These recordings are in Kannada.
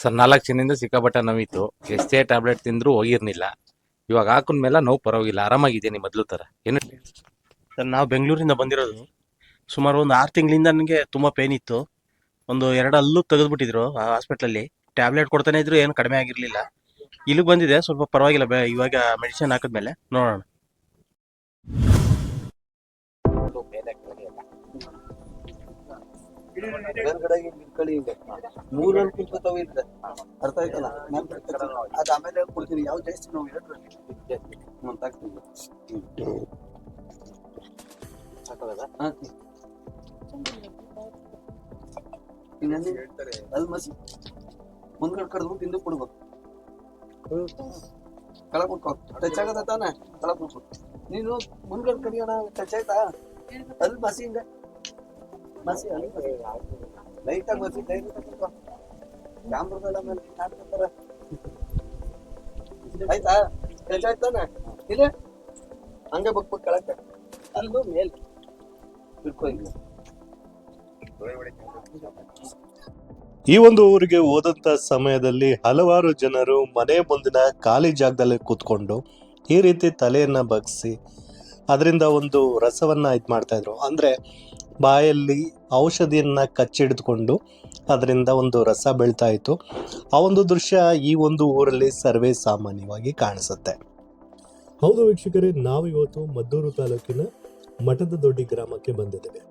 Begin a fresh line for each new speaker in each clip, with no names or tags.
ಸರ್, ನಾಲ್ಕು ದಿನದಿಂದ ಸಿಕ್ಕಾಪಟ್ಟೆ ನೋವಿತ್ತು. ಎಷ್ಟೇ ಟ್ಯಾಬ್ಲೆಟ್ ತಿಂದ್ರು ಹೋಗಿರ್ನಿಲ್ಲ ಇವಾಗ ಹಾಕೊಂಡ್ಮೇಲೆ ನೋವು ಪರವಾಗಿಲ್ಲ. ಆರಾಮಾಗಿದ್ದೀನಿ ಮೊದಲು ತರ ಏನು
ಸರ್, ನಾವು ಬೆಂಗಳೂರಿಂದ ಬಂದಿರೋದು. ಸುಮಾರು ಒಂದು ಆರು ತಿಂಗಳಿಂದ ನನಗೆ ತುಂಬ ಪೇನ್ ಇತ್ತು. ಒಂದು ಎರಡು ಹಲ್ಲು ತೆಗೆದ್ಬಿಟ್ಟಿದ್ರು ಆ ಹಾಸ್ಪಿಟ್ಲಲ್ಲಿ ಟ್ಯಾಬ್ಲೆಟ್ ಕೊಡ್ತಾನೆ ಇದ್ರು ಏನು ಕಡಿಮೆ ಆಗಿರಲಿಲ್ಲ. ಇಲ್ಲಿಗೆ ಬಂದಿದೆ. ಸ್ವಲ್ಪ ಪರವಾಗಿಲ್ಲ. ಇವಾಗ ಮೆಡಿಸಿನ್ ಹಾಕಿದ್ಮೇಲೆ ನೋಡೋಣ.
ಮೇಲ್ಗಡೆ ಕಳಿ ಇದೆ ಮೂರಲ್ಲಿ ಕುಂತ್ಕೋತಾವ ಇದ್ರೆ ಅರ್ಥ ಆಯ್ತಲ್ಲ ನಾನ್ ಅದು ಆಮೇಲೆ ಕೊಡ್ತೀನಿ ಯಾವ ಜಾಸ್ತಿ ನಾವು ಹೇಳ್ರಿ ಅಂತ ತಾಕ್ತೀನಿ ಹಾ, ತಿ. ಇನ್ನೇನು? ಅಲ್ಲಿ ಮಸಿ ಮುಂದ್ಗಡೆ ಕಡ್ದು ತಿಂದು ಕೊಡ್ಬೇಕು ಕಳ ಕುತ್ಕೋ ಟಚ್ ಆಗದ ತಾನೆ ಕೆಳಗ್ ಕುತ್ಕೋ ನೀನು ಮುಂದ್ಗಡೆ ಕಡಿಯೋಣ ಟಚ್ ಆಯ್ತಾ ಅಲ್ಲಿ ಮಸಿ ಹಿಂಗೆ ಮಸಿ ಅಲ್ಲಿ ಲೈಟ್ ಆಗಿ ಮಸಿ ಲೈಟ್ ಕುತ್ಕೋ ಕ್ಯಾಮ್ರದಲ್ಲ ಮೇಲೆ ಹಾಕ್ತಾರೆ ಆಯ್ತಾ? ಟಚ್ ಆಯ್ತಾನೆ ಇಲ್ಲ? ಹಂಗೆ ಬಗ್ಬೇಕು ಕೆಳಕ್ಕೆ. ಅಲ್ಲೂ ಮೇಲ್.
ಈ ಒಂದು ಊರಿಗೆ ಹೋದಂತ ಸಮಯದಲ್ಲಿ ಹಲವಾರು ಜನರು ಮನೆ ಮುಂದಿನ ಖಾಲಿ ಜಾಗದಲ್ಲಿ ಕೂತ್ಕೊಂಡು ಈ ರೀತಿ ತಲೆಯನ್ನ ಬಗ್ಸಿ ಅದರಿಂದ ಒಂದು ರಸವನ್ನ ಇದು ಮಾಡ್ತಾ ಇದ್ರು. ಅಂದ್ರೆ ಬಾಯಲ್ಲಿ ಔಷಧಿಯನ್ನು ಕಚ್ಚಿಡಿದುಕೊಂಡು ಅದರಿಂದ ಒಂದು ರಸ ಬೀಳ್ತಾ ಇತ್ತು. ಆ ಒಂದು ದೃಶ್ಯ ಈ ಒಂದು ಊರಲ್ಲಿ ಸರ್ವೇ ಸಾಮಾನ್ಯವಾಗಿ ಕಾಣಿಸುತ್ತೆ. ಹೌದು ವೀಕ್ಷಕರೇ ನಾವು ಇವತ್ತು ಮದ್ದೂರು ತಾಲೂಕಿನ ಮಠದ ದೊಡ್ಡಿ ಗ್ರಾಮಕ್ಕೆ ಬಂದಿದ್ದೇವೆ.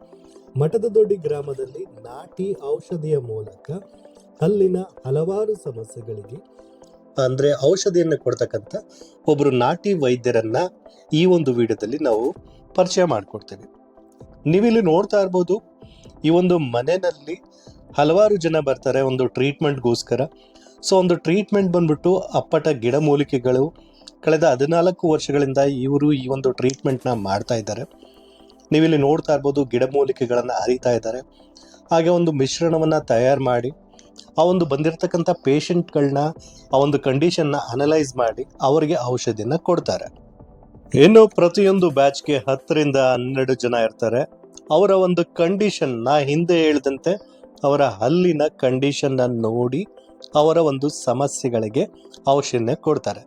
ಮಠದ ದೊಡ್ಡಿ ಗ್ರಾಮದಲ್ಲಿ ನಾಟಿ ಔಷಧಿಯ ಮೂಲಕ ಅಲ್ಲಿನ ಹಲವಾರು ಸಮಸ್ಯೆಗಳಿಗೆ ಅಂದರೆ ಔಷಧಿಯನ್ನು ಕೊಡ್ತಕ್ಕಂಥ ಒಬ್ಬರು ನಾಟಿ ವೈದ್ಯರನ್ನ ಈ ಒಂದು ವಿಡಿಯೋದಲ್ಲಿ ನಾವು ಪರಿಚಯ ಮಾಡಿಕೊಡ್ತೀವಿ. ನೀವಿಲ್ಲಿ ನೋಡ್ತಾ ಇರ್ಬೋದು, ಈ ಒಂದು ಮನೆಯಲ್ಲಿ ಹಲವಾರು ಜನ ಬರ್ತಾರೆ ಒಂದು ಟ್ರೀಟ್ಮೆಂಟ್ಗೋಸ್ಕರ. ಸೊ, ಒಂದು ಟ್ರೀಟ್ಮೆಂಟ್ ಬಂದ್ಬಿಟ್ಟು ಅಪ್ಪಟ ಗಿಡಮೂಲಿಕೆಗಳು ಕಳೆದ ಹದಿನಾಲ್ಕು ವರ್ಷಗಳಿಂದ ಇವರು ಈ ಒಂದು ಟ್ರೀಟ್ಮೆಂಟ್ನ ಮಾಡ್ತಾ ಇದ್ದಾರೆ. ನೀವಿಲ್ಲಿ ನೋಡ್ತಾ ಇರ್ಬೋದು ಗಿಡಮೂಲಿಕೆಗಳನ್ನು ಅರಿತಾ ಇದ್ದಾರೆ. ಹಾಗೆ ಒಂದು ಮಿಶ್ರಣವನ್ನು ತಯಾರು ಮಾಡಿ, ಆ ಒಂದು ಬಂದಿರತಕ್ಕಂಥ ಪೇಷಂಟ್ಗಳನ್ನ ಆ ಒಂದು ಕಂಡೀಷನ್ನ ಅನಲೈಸ್ ಮಾಡಿ, ಅವರಿಗೆ ಔಷಧಿನ ಕೊಡ್ತಾರೆ. ಇನ್ನು ಪ್ರತಿಯೊಂದು ಬ್ಯಾಚ್ಗೆ ಹತ್ತರಿಂದ ಹನ್ನೆರಡು ಜನ ಇರ್ತಾರೆ. ಅವರ ಒಂದು ಕಂಡೀಷನ್ ನಾ ಹಿಂದೆ ಹೇಳಿದಂತೆ ಅವರ ಹಲ್ಲಿನ ಕಂಡೀಷನ್ನ ನೋಡಿ ಅವರ ಒಂದು ಸಮಸ್ಯೆಗಳಿಗೆ ಔಷಧಿನ ಕೊಡ್ತಾರೆ.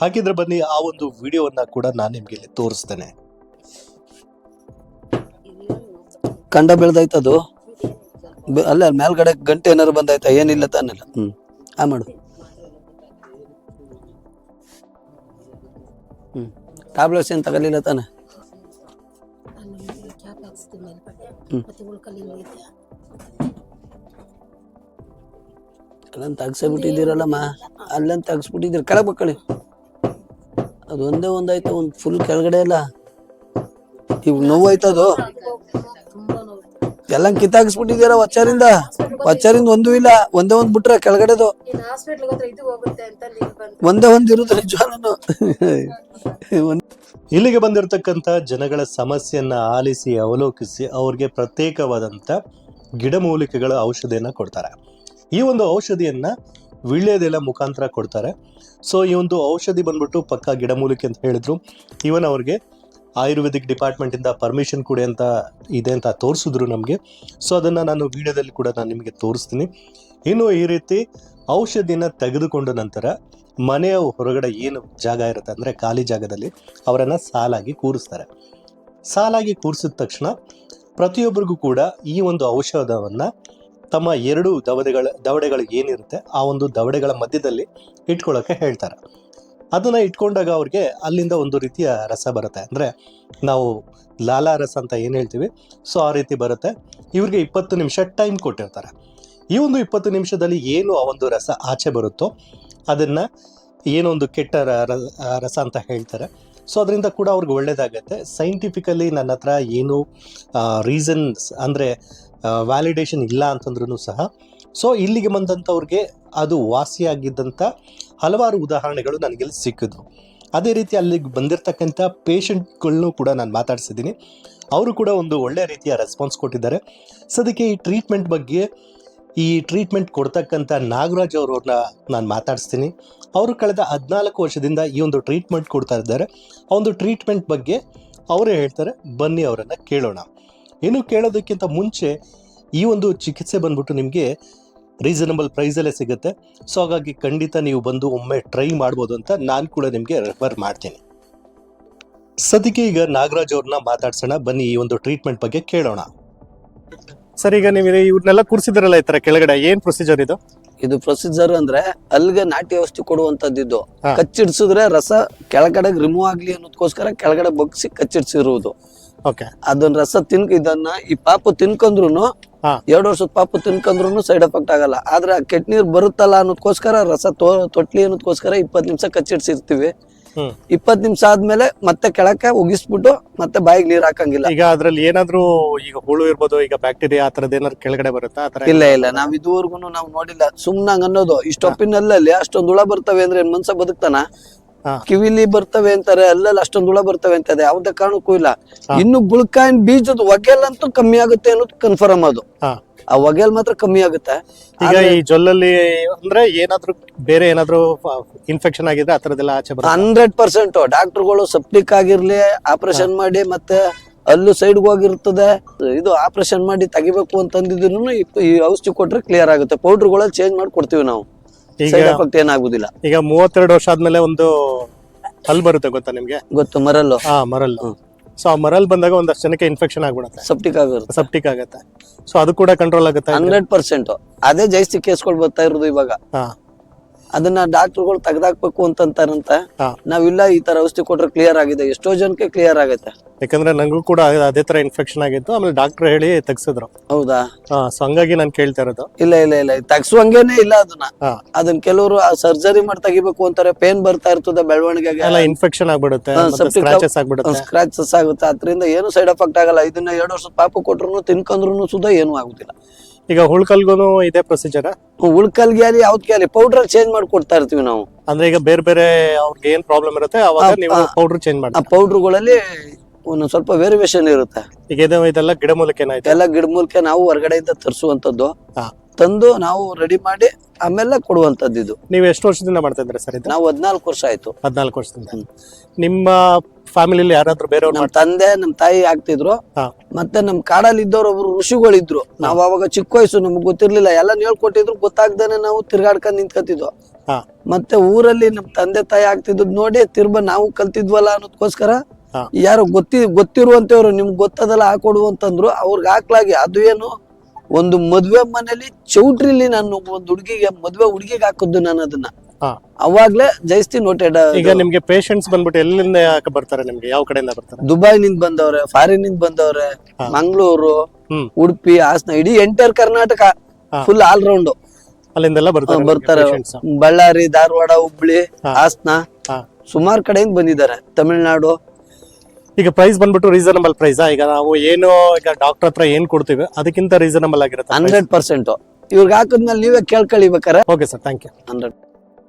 ಹಾಗಿದ್ರೆ ಬನ್ನಿ, ಆ ಒಂದು ವಿಡಿಯೋವನ್ನ ಕೂಡ ನಾನು ನಿಮ್ಗೆ ಇಲ್ಲಿ ತೋರಿಸ್ತೇನೆ.
ಕಂಡ ಬೆಳೆದಾಯ್ತು ಅದು ಅಲ್ಲ, ಮೇಲ್ಗಡೆ ಗಂಟೆ ಏನಾರು ಬಂದಾಯ್ತಾ ಏನಿಲ್ಲ ತಾನಿಲ್ಲ. ಹ್ಮ್. ಆ, ಮಾಡು. ಟ್ಯಾಬ್ಲೆಟ್ಸ್ ಏನು ತಗಲಿಲ್ಲ ತಾನೆ?
ಅಲ್ಲಿ
ಅಲ್ಲಂತ ತೆಗ್ಸಬಿಟ್ಟಿದ್ದೀರಲ್ಲಮ್ಮ ಅಲ್ಲಂತ ತೆಗ್ಸ್ಬಿಟ್ಟಿದ್ದೀರಿ. ಕೆಳಗೆ ಬಕ್ಕಳಿ. ಅದು ಒಂದೇ ಒಂದಾಯ್ತು ಒಂದು ಫುಲ್ ಕೆಳಗಡೆ ಎಲ್ಲ ಇವ್ ನೋವು ಆಯ್ತದು
ತುಂಬಾ ನೋವು
ಎಲ್ಲ ಕಿತ್ತಾಕ್ಸ್ಬಿಟ್ಟಿದ್ಯಾರ ವಚ್ಚಾರಿಂದ? ವಚ್ಚಾರಿಂದ ಒಂದೂ ಇಲ್ಲ ಒಂದೇ ಒಂದ್ ಬಿಟ್ರೆ ಕೆಳಗಡೆದು. ಒಂದೇ ಒಂದ್ ಇರುತ್ತೆ ನಿಜವಾಗ್ಲೂ
ಇಲ್ಲಿಗೆ ಬಂದಿರತಕ್ಕಂಥ ಜನಗಳ ಸಮಸ್ಯೆಯನ್ನ ಆಲಿಸಿ ಅವಲೋಕಿಸಿ ಅವ್ರಿಗೆ ಪ್ರತ್ಯೇಕವಾದಂಥ ಗಿಡಮೂಲಿಕೆಗಳ ಔಷಧಿಯನ್ನ ಕೊಡ್ತಾರೆ. ಈ ಒಂದು ಔಷಧಿಯನ್ನ ವಿಳ್ಳೆದೆಲ್ಲ ಮುಖಾಂತರ ಕೊಡ್ತಾರೆ. ಸೊ ಈ ಒಂದು ಔಷಧಿ ಬಂದ್ಬಿಟ್ಟು ಪಕ್ಕ ಗಿಡಮೂಲಿಕೆ ಅಂತ ಹೇಳಿದ್ರು. ಇವನ್ ಅವ್ರಿಗೆ ಆಯುರ್ವೇದಿಕ್ ಡಿಪಾರ್ಟ್ಮೆಂಟ್ ಇಂದ ಪರ್ಮಿಷನ್ ಕೊಡಿ ಅಂತ ಇದೆ ಅಂತ ತೋರಿಸಿದ್ರು ನಮಗೆ. ಸೊ ಅದನ್ನ ನಾನು ವಿಡಿಯೋದಲ್ಲಿ ಕೂಡ ನಾನು ನಿಮಗೆ ತೋರಿಸ್ತೀನಿ. ಇನ್ನು ಈ ರೀತಿ ಔಷಧಿನ ತೆಗೆದುಕೊಂಡ ನಂತರ ಮನೆಯ ಹೊರಗಡೆ ಏನು ಜಾಗ ಇರುತ್ತೆ ಅಂದರೆ ಖಾಲಿ ಜಾಗದಲ್ಲಿ ಅವರನ್ನು ಸಾಲಾಗಿ ಕೂರಿಸ್ತಾರೆ. ಸಾಲಾಗಿ ಕೂರಿಸಿದ ತಕ್ಷಣ ಪ್ರತಿಯೊಬ್ಬರಿಗೂ ಕೂಡ ಈ ಒಂದು ಔಷಧವನ್ನು ತಮ್ಮ ಎರಡು ದವಡೆಗಳ ದವಡೆಗಳು ಏನಿರುತ್ತೆ ಆ ಒಂದು ದವಡೆಗಳ ಮಧ್ಯದಲ್ಲಿ ಇಟ್ಕೊಳ್ಳೋಕೆ ಹೇಳ್ತಾರೆ. ಅದನ್ನು ಇಟ್ಕೊಂಡಾಗ ಅವ್ರಿಗೆ ಅಲ್ಲಿಂದ ಒಂದು ರೀತಿಯ ರಸ ಬರುತ್ತೆ. ಅಂದರೆ ನಾವು ಲಾಲಾ ರಸ ಅಂತ ಏನು ಹೇಳ್ತೀವಿ? ಸೊ, ಆ ರೀತಿ ಬರುತ್ತೆ. ಇವ್ರಿಗೆ ಇಪ್ಪತ್ತು ನಿಮಿಷ ಟೈಮ್ ಕೊಟ್ಟಿರ್ತಾರೆ. ಈ ಒಂದು ಇಪ್ಪತ್ತು ನಿಮಿಷದಲ್ಲಿ ಏನು ಆ ಒಂದು ರಸ ಆಚೆ ಬರುತ್ತೋ, ಅದನ್ನು ಏನೊಂದು ಕೆಟ್ಟ ರಸ ಅಂತ ಹೇಳ್ತಾರೆ. ಸೊ, ಅದರಿಂದ ಕೂಡ ಅವ್ರಿಗೆ ಒಳ್ಳೇದಾಗತ್ತೆ. ಸೈಂಟಿಫಿಕಲಿ ನನ್ನ ಹತ್ರ ಏನು ರೀಸನ್ಸ್ ಅಂದರೆ ವ್ಯಾಲಿಡೇಷನ್ ಇಲ್ಲ ಅಂತಂದ್ರೂ ಸಹ, ಸೊ, ಇಲ್ಲಿಗೆ ಬಂದಂಥವ್ರಿಗೆ ಅದು ವಾಸಿಯಾಗಿದ್ದಂಥ ಹಲವಾರು ಉದಾಹರಣೆಗಳು ನನಗೆ ಸಿಕ್ಕಿದ್ವು. ಅದೇ ರೀತಿ ಅಲ್ಲಿಗೆ ಬಂದಿರತಕ್ಕಂಥ ಪೇಷಂಟ್ಗಳನ್ನೂ ಕೂಡ ನಾನು ಮಾತಾಡ್ಸಿದ್ದೀನಿ. ಅವರು ಕೂಡ ಒಂದು ಒಳ್ಳೆಯ ರೀತಿಯ ರೆಸ್ಪಾನ್ಸ್ ಕೊಟ್ಟಿದ್ದಾರೆ. ಸದ್ಯಕ್ಕೆ ಈ ಟ್ರೀಟ್ಮೆಂಟ್ ಬಗ್ಗೆ, ಈ ಟ್ರೀಟ್ಮೆಂಟ್ ಕೊಡ್ತಕ್ಕಂಥ ನಾಗರಾಜ್ ಅವ್ರವ್ರನ್ನ ನಾನು ಮಾತಾಡಿಸ್ತೀನಿ. ಅವರು ಕಳೆದ ಹದಿನಾಲ್ಕು ವರ್ಷದಿಂದ ಈ ಒಂದು ಟ್ರೀಟ್ಮೆಂಟ್ ಕೊಡ್ತಾ ಇದ್ದಾರೆ. ಆ ಒಂದು ಟ್ರೀಟ್ಮೆಂಟ್ ಬಗ್ಗೆ ಅವರೇ ಹೇಳ್ತಾರೆ, ಬನ್ನಿ ಅವರನ್ನು ಕೇಳೋಣ. ಇನ್ನು ಕೇಳೋದಕ್ಕಿಂತ ಮುಂಚೆ ಈ ಒಂದು ಚಿಕಿತ್ಸೆ ಬಂದ್ಬಿಟ್ಟು ನಿಮಗೆ ರೀಸನಬಲ್ ಪ್ರೈಸಲ್ಲೇ ಸಿಗುತ್ತೆ. ಸೊ ಹಾಗಾಗಿ ಖಂಡಿತ ನೀವು ಬಂದು ಒಮ್ಮೆ ಟ್ರೈ ಮಾಡ್ಬೋದು ಅಂತ ನಾನು ಕೂಡ ನಿಮಗೆ ರೆಫರ್ ಮಾಡ್ತೀನಿ. ಸದ್ಯಕ್ಕೆ ಈಗ ನಾಗರಾಜ್ ಅವ್ರನ್ನ ಮಾತಾಡ್ಸೋಣ. ಬನ್ನಿ ಈ ಒಂದು ಟ್ರೀಟ್ಮೆಂಟ್ ಬಗ್ಗೆ ಕೇಳೋಣ. ಸರ್ ಈಗ ನೀವು ಇವ್ರನ್ನೆಲ್ಲ ಕೂರಿಸಿದ್ರಲ್ಲ ಈ ತರ ಕೆಳಗಡೆ ಏನ್ ಪ್ರೊಸೀಜರ್ ಇದು?
ಇದು ಪ್ರೊಸೀಜರ್ ಅಂದ್ರೆ ಅಲ್ಲಿಗೆ ನಾಟಿ ಔಷಧಿ ಕೊಡುವಂತದ್ದು. ಕಚ್ಚಿಡ್ಸಿದ್ರೆ ರಸ ಕೆಳಗಡೆ ರಿಮೂವ್ ಆಗ್ಲಿ ಅನ್ನೋದಕ್ಕೋಸ್ಕರ ಕೆಳಗಡೆ ಬಗ್ಸಿ ಕಚ್ಚಿಡ್ಸಿರುವುದು
ಓಕೆ.
ಅದನ್ನ ರಸ ತಿನ್ಕ ಇದನ್ನ ಈ ಪಾಪು ತಿನ್ಕೊಂಡ್ರು. ಎರಡು ವರ್ಷದ ಪಾಪು ತಿನ್ಕೊಂಡ್ರು ಸೈಡ್ ಎಫೆಕ್ಟ್ ಆಗಲ್ಲ. ಆದ್ರೆ ಕೆಟ್ಟ ನೀರ್ ಬರುತ್ತಲ್ಲ ಅನ್ನೋದಕ್ಕೋಸ್ಕರ ರಸ ತೋ ತೊಟ್ಲಿ ಅನ್ನೋದಕ್ಕೋಸ್ಕರ ಇಪ್ಪತ್ತು ನಿಮಿಷ ಕಚ್ಚಿಡ್ಸಿರ್ತೀವಿ.
ಇಪ್ಪತ್
ಇಪ್ಪತ್ತು ನಿಮಿಷ ಆದ್ಮೇಲೆ ಮತ್ತೆ ಕೆಳಕ್ಕೆ ಉಗಿಸ್ಬಿಟ್ಟು ಮತ್ತೆ ಬಾಯಿಗೆ ನೀರ್ ಹಾಕಂಗಿಲ್ಲ.
ಈಗ ಅದ್ರಲ್ಲಿ ಏನಾದ್ರೂ ಈಗ ಹುಳು ಇರ್ಬೋದು ಈಗ ಬ್ಯಾಕ್ಟೀರಿಯಾ ಆ ತರದ್ ಏನಾದ್ರು ಕೆಳಗಡೆ ಬರುತ್ತಾ?
ಇಲ್ಲ ಇಲ್ಲ. ನಾವ್ ಇದುವರೆಗೂ ನಾವು ನೋಡಿಲ್ಲ. ಸುಮ್ನಂಗ್ ಅನ್ನೋದು ಇಷ್ಟೊಪ್ಪಿನಲ್ಲಲ್ಲಿ ಅಷ್ಟೊಂದು ಹುಳ ಬರ್ತವೆ ಅಂದ್ರೆ ಏನ್ ಮನ್ಸ ಬದುಕ್ತಾನ. ಕಿವಿಲಿ ಬರ್ತವೆ ಅಂತಾರೆ ಅಲ್ಲಲ್ಲಿ ಅಷ್ಟೊಂದು ಹುಳ ಬರ್ತವೆ ಅಂತ ಇದೆ ಯಾವ್ದೇ ಕಾರಣಕ್ಕೂ ಇಲ್ಲ. ಇನ್ನು ಗುಳ್ಕಾಯಿನ್ ಬೀಜದ ಹೊಗೆಲ್ಲಂತೂ ಕಮ್ಮಿ ಆಗುತ್ತೆ ಅನ್ನೋದು ಕನ್ಫರ್ಮ್ ಅದು. ಆ ಒಗೆಲ್ ಮಾತ್ರ ಕಮ್ಮಿ ಆಗುತ್ತೆ.
ಈಗ ಈ ಜೊಲ್ಲಲ್ಲಿ ಅಂದ್ರೆ ಏನಾದ್ರೂ ಬೇರೆ ಏನಾದ್ರೂ ಇನ್ಫೆಕ್ಷನ್ ಆಗಿದ್ರೆ ಆತರದೆಲ್ಲ ತರದೆಲ್ಲ ಆಚೆ ಬರುತ್ತೆ?
Hundred percent. ಡಾಕ್ಟರ್ಗಳು ಸಪ್ಲಿಕ್ ಆಗಿರ್ಲಿ ಆಪರೇಷನ್ ಮಾಡಿ ಮತ್ತೆ ಅಲ್ಲೂ ಸೈಡ್ ಹೋಗಿರ್ತದೆ. ಇದು ಆಪರೇಷನ್ ಮಾಡಿ ತೆಗಿಬೇಕು ಅಂತಂದಿದ್ರು ಈ ಔಷಧಿ ಕೊಟ್ರೆ ಕ್ಲಿಯರ್ ಆಗುತ್ತೆ. ಪೌಡರ್ಗಳಲ್ಲಿ ಚೇಂಜ್ ಮಾಡಿ ಕೊಡ್ತೀವಿ ನಾವು. ಸೈಡ್ ಎಫೆಕ್ಟ್ ಏನಾಗುದಿಲ್ಲ.
ಈಗ ಮೂವತ್ತೆರಡು ವರ್ಷ ಆದ್ಮೇಲೆ ಒಂದು ಹಲ್ ಬರುತ್ತೆ ಗೊತ್ತಾ ನಿಮ್ಗೆ?
ಗೊತ್ತು ಮರಲ್ಲು.
ಹಾ ಮರಲ್. ಸೊ ಆ ಮರಲ್ ಬಂದಾಗ ಒಂದಷ್ಟು ಜನಕ್ಕೆ ಇನ್ಫೆಕ್ಷನ್ ಆಗ್ಬಿಡುತ್ತೆ.
ಸೆಪ್ಟಿಕ್ ಆಗುತ್ತೆ.
ಸೆಪ್ಟಿಕ್ ಆಗುತ್ತೆ. ಸೊ ಅದು ಕೂಡ ಕಂಟ್ರೋಲ್ ಆಗುತ್ತೆ.
Hundred percent. ಅದೇ ಜಾಸ್ತಿ ಕೇಸ್ಗಳು ಬರ್ತಾ ಇರೋದು ಇವಾಗ.
ಹಾ.
ಅದನ್ನ ಡಾಕ್ಟರ್ಗಳು ತೆಗ್ದಾಕ್ಬೇಕು ಅಂತಂತಾರಂತ. ನಾವಿಲ್ಲ ಈ ತರ ಔಷಧಿ ಕೊಟ್ರೆ ಕ್ಲಿಯರ್ ಆಗಿದೆ. ಎಷ್ಟೋ ಜನಕ್ಕೆ ಕ್ಲಿಯರ್ ಆಗುತ್ತೆ.
ಯಾಕಂದ್ರೆ ನಂಗೂ ಕೂಡ ಅದೇ- ತರ ಇನ್ಫೆಕ್ಷನ್ ಆಗಿತ್ತು. ಆಮೇಲೆ ಡಾಕ್ಟರ್ ಹೇಳಿ ತೆಗ್ಸಿದ್ರು.
ಹೌದಾ?
ಸೊ ಹಂಗಾಗಿ ನಾನು ಕೇಳ್ತಾ ಇರೋದು.
ಇಲ್ಲ ಇಲ್ಲ ಇಲ್ಲ. ತೆಗ್ಸುವಂಗೇನೆ ಇಲ್ಲ ಅದನ್ನ. ಅದನ್ನ ಕೆಲವರು ಸರ್ಜರಿ ಮಾಡಿ ತೆಗಿಬೇಕು ಅಂತಾರೆ. ಪೇನ್ ಬರ್ತಾ ಇರ್ತದೆ ಬೆಳವಣಿಗೆಗೆ.
ಎಲ್ಲ ಇನ್ಫೆಕ್ಷನ್ ಆಗ್ಬಿಡುತ್ತೆ. ಸ್ಕ್ರಾಚಸ್ ಆಗ್ಬಿಡುತ್ತೆ.
ಸ್ಕ್ರಾಚಸ್ ಆಗುತ್ತೆ. ಅದರಿಂದ ಏನು ಸೈಡ್ ಎಫೆಕ್ಟ್ ಆಗಲ್ಲ. ಇದನ್ನ ಎರಡು ವರ್ಷದ ಪಾಪ ಕೊಟ್ರು ತಿನ್ಕೊಂಡ್ರು ಸುದ ಏನು ಆಗುದಿಲ್ಲ.
ಈಗ ಹುಳ್ಕಲ್ಗೂ ಇದೇ ಪ್ರೊಸೀಜರ್
ಉಳ್ಕಲ್ಗೆ ಅಲ್ಲಿ ಯಾವ್ದಕ್ಕೆ ಅಲ್ಲಿ ಪೌಡರ್ ಚೇಂಜ್ ಮಾಡ್ಕೊಡ್ತಾ ಇರ್ತೀವಿ ನಾವು.
ಅಂದ್ರೆ ಈಗ ಬೇರೆ ಬೇರೆ ಅವ್ರಿಗೆ ಏನ್ ಪ್ರಾಬ್ಲಮ್ ಇರುತ್ತೆ ಅವಾಗ ನೀವು. ಪೌಡರ್ ಚೇಂಜ್
ಆ
ಪೌಡರ್
ಪೌಡರ್ಗಳಲ್ಲಿ ಒಂದು ಸ್ವಲ್ಪ ವೇರಿಯೇಷನ್ ಇರುತ್ತೆ.
ಈಗ ಇದು ಇದೆಲ್ಲ ಗಿಡ ಮೂಲಕ ಏನಾಯ್ತು?
ಎಲ್ಲ ಗಿಡ ಮೂಲಕ ನಾವು ಹೊರಗಡೆಯಿಂದ ತರಿಸುವಂತದ್ದು
ಹಾ.
ತಂದು ನಾವು ರೆಡಿ ಮಾಡಿ ಆಮೇಲೆ ಕೊಡುವಂತದ್ದು ಇದು.
ನೀವು ಎಷ್ಟು ವರ್ಷದಿಂದ ಮಾಡ್ತಾ ಇದ್ರೆ ಸರ್ ಇದು?
ನಾವು ಹದಿನಾಲ್ಕು ವರ್ಷ ಆಯ್ತು.
ಹದಿನಾಲ್ಕು ವರ್ಷದಿಂದ. ನಿಮ್ಮ ಫ್ಯಾಮಿಲಿಲಿ ಯಾರಾದ್ರೂ
ಬೇರೆ
ನಮ್ಮ
ತಂದೆ ನಮ್ ತಾಯಿ ಆಗ್ತಿದ್ರು
ಹಾ.
ಮತ್ತೆ ನಮ್ ಕಾಡಲ್ಲಿ ಇದ್ದವ್ರು ಒಬ್ರು ಋಷಿಗಳಿದ್ರು ನಾವ್ ಅವಾಗ ಚಿಕ್ಕ ವಯಸ್ಸು ನಮ್ಗೆ ಗೊತ್ತಿರ್ಲಿಲ್ಲ ಎಲ್ಲ ಹೇಳ್ಕೊಟ್ಟಿದ್ರು ಗೊತ್ತಾಗ್ದೇನೆ ನಾವು ತಿರ್ಗಾಡ್ಕೊಂಡ್ ನಿಂತ್ಕೊತಿದ್ವು
ಹಾ.
ಮತ್ತೆ ಊರಲ್ಲಿ ನಮ್ ತಂದೆ ತಾಯಿ ಆಗ್ತಿದ್ದು ನೋಡಿ ತಿರ್ಬ ನಾವು ಕಲ್ತಿದ್ವಲ್ಲ ಅನ್ನೋದಕ್ಕೋಸ್ಕರ
ಹಾ.
ಯಾರು ಗೊತ್ತಿ ಗೊತ್ತಿರುವಂತವ್ರು ನಿಮ್ಗೆ ಗೊತ್ತದಲ್ಲ ಹಾಕೊಡು ಅಂತಂದ್ರು ಅವ್ರಿಗೆ ಹಾಕ್ಲಾಗಿ ಅದು ಏನು ಒಂದು ಮದ್ವೆ ಮನೇಲಿ ಚೌಟ್ರಿಲಿ ನಾನು ಒಂದು ಹುಡುಗಿಗೆ ಮದ್ವೆ ಹುಡುಗಿಗೆ ಹಾಕಿದ್ದು ನಾನು ಅದನ್ನ. ಅವಾಗ್ಲೇ ಜೈಸ್ತಿ ನೋಟೆಡ್
ಈಗ ನಿಮ್ಗೆ ಪೇಷಂಟ್ಸ್ ಬಂದ್ಬಿಟ್ಟು ಎಲ್ಲಿಂದ ಯಾಕೆ ಬರ್ತಾರೆ ನಿಮ್ಗೆ? ಯಾವ ಕಡೆಯಿಂದ ಬರ್ತಾರೆ?
ದುಬೈನಿಂದ ಬಂದವ್ರೆ ಫಾರಿನ್ನಿಂದ ಬಂದವ್ರೆ. ಮಂಗಳೂರು. ಉಡುಪಿ ಹಾಸನ ಇಡೀ entire Karnataka full all round
ಅಲ್ಲಿಂದೆಲ್ಲ ಬರ್ತಾರೆ
ಬರ್ತಾರೆ. ಬಳ್ಳಾರಿ ಧಾರವಾಡ ಹುಬ್ಳಿ. ಹಾಸನ. ಸುಮಾರು ಕಡೆಯಿಂದ ಬಂದಿದ್ದಾರೆ ತಮಿಳ್ನಾಡು.
ಈಗ ಪ್ರೈಸ್ ಬಂದ್ಬಿಟ್ಟು ರೀಸನಬಲ್ ಪ್ರೈಸ್ ಈಗ ನಾವು ಏನು ಈಗ ಡಾಕ್ಟರ್ ಹತ್ರ ಏನ್ ಕೊಡ್ತೀವಿ ಅದಕ್ಕಿಂತ ರೀಸನಬಲ್ ಆಗಿರುತ್ತೆ
ಹಂಡ್ರೆಡ್ ಪರ್ಸೆಂಟ್. ಇವ್ರಿಗೆ ಹಾಕಿದ್ಮೇಲೆ ನೀವೇ ಕೇಳ್ಕೊಳ್ಳಿ ಬೇಕಾರೆ
okay sir thank you
hundred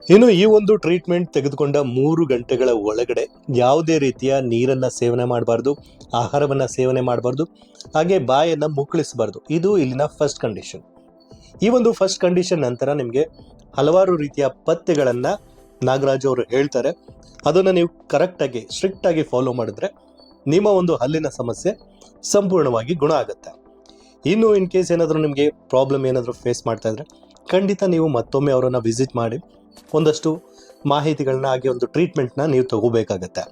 ಇನ್ನು ಈ ಒಂದು ಟ್ರೀಟ್ಮೆಂಟ್ ತೆಗೆದುಕೊಂಡ ಮೂರು ಗಂಟೆಗಳ ಒಳಗಡೆ ಯಾವುದೇ ರೀತಿಯ ನೀರನ್ನು ಸೇವನೆ ಮಾಡಬಾರ್ದು, ಆಹಾರವನ್ನು ಸೇವನೆ ಮಾಡಬಾರ್ದು, ಹಾಗೆ ಬಾಯನ್ನು ಮುಕ್ಕಳಿಸಬಾರ್ದು. ಇದು ಇಲ್ಲಿನ ಫಸ್ಟ್ ಕಂಡೀಷನ್ ಈ ಒಂದು ಫಸ್ಟ್ ಕಂಡೀಷನ್ ನಂತರ ನಿಮಗೆ ಹಲವಾರು ರೀತಿಯ ಪಥ್ಯಗಳನ್ನು ನಾಗರಾಜ್ ಅವರು ಹೇಳ್ತಾರೆ. ಅದನ್ನು ನೀವು ಕರೆಕ್ಟಾಗಿ ಸ್ಟ್ರಿಕ್ಟಾಗಿ ಫಾಲೋ ಮಾಡಿದ್ರೆ ನಿಮ್ಮ ಒಂದು ಹಲ್ಲಿನ ಸಮಸ್ಯೆ ಸಂಪೂರ್ಣವಾಗಿ ಗುಣ ಆಗುತ್ತೆ. ಇನ್ನು ಇನ್ ಕೇಸ್ ಏನಾದರೂ ನಿಮಗೆ ಪ್ರಾಬ್ಲಮ್ ಏನಾದರೂ ಫೇಸ್ ಮಾಡ್ತಾ ಇದ್ರೆ ಖಂಡಿತ ನೀವು ಮತ್ತೊಮ್ಮೆ ಅವರನ್ನು ವಿಸಿಟ್ ಮಾಡಿ. ಒಂದಷ್ಟು ಮಾಹಿತಿಗಳನ್ನ ಹಾಗೆ ಒಂದು ಟ್ರೀಟ್ಮೆಂಟ್ನ ನೀವು ತಗೋಬೇಕಾಗತ್ತೆ.